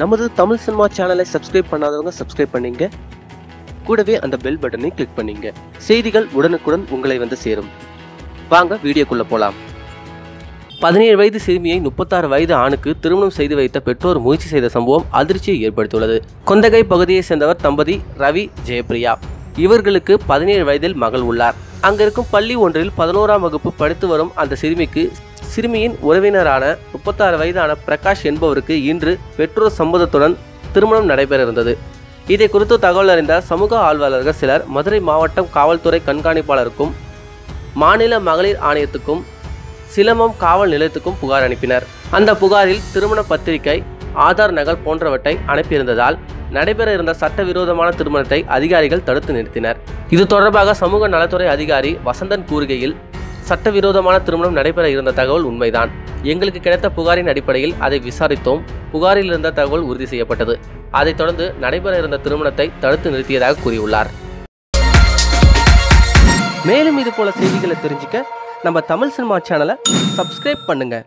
நமது தமிழ் சினிமா சேனலை சப்ஸ்கிரைப் பண்ணாதவங்க சப்ஸ்கிரைப் பண்ணிங்க. கூடவே அந்த பெல் பட்டனை கிளிக் பண்ணிங்க. செய்திகள் உடனுக்குடன் உங்களை வந்து சேரும். வாங்க வீடியோக்குள்ளே போகலாம் பதினேழு வயது சிறுமியை முப்பத்தாறு வயது ஆணுக்கு திருமணம் செய்து வைத்த பெற்றோர் முயற்சி செய்த சம்பவம் அதிர்ச்சியை ஏற்படுத்தியுள்ளது. கொந்தகை பகுதியைச் சேர்ந்தவர் தம்பதி ரவி ஜெயபிரியா இவர்களுக்கு பதினேழு வயதில் மகள் உள்ளார். அங்கிருக்கும் பள்ளி ஒன்றில் பதினோராம் வகுப்பு படித்து வரும் அந்த சிறுமிக்கு சிறுமியின் உறவினரான முப்பத்தாறு வயதான பிரகாஷ் என்பவருக்கு இன்று பெற்றோர் சம்மதத்துடன் திருமணம் நடைபெற இருந்தது இதை குறித்து தகவல் அறிந்த சமூக ஆர்வலர்கள் சிலர் மதுரை மாவட்டம் காவல்துறை கண்காணிப்பாளருக்கும் மாநில மகளிர் ஆணையத்துக்கும் சிலம்பம் காவல் நிலையத்துக்கும் புகார் அனுப்பினர். அந்த புகாரில் திருமண பத்திரிகை ஆதார் நகல் போன்றவற்றை அனுப்பியிருந்ததால் நடைபெற இருந்த சட்டவிரோதமான திருமணத்தை அதிகாரிகள் தடுத்து நிறுத்தினர். இது தொடர்பாக சமூக நலத்துறை அதிகாரி வசந்தன் கூறுகையில் சட்டவிரோதமான திருமணம் நடைபெற இருந்த தகவல் உண்மைதான். எங்களுக்கு கிடைத்த புகாரின் அடிப்படையில் அதை விசாரித்தோம். புகாரில் இருந்த தகவல் உறுதி செய்யப்பட்டது. அதைத் தொடர்ந்து நடைபெற இருந்த திருமணத்தை தடுத்து நிறுத்தியதாக கூறியுள்ளார். மேலும் இது போல செய்திகளை தெரிஞ்சுக்க நம்ம தமிழ் சினிமா சேனலை சப்ஸ்கிரைப் பண்ணுங்கள்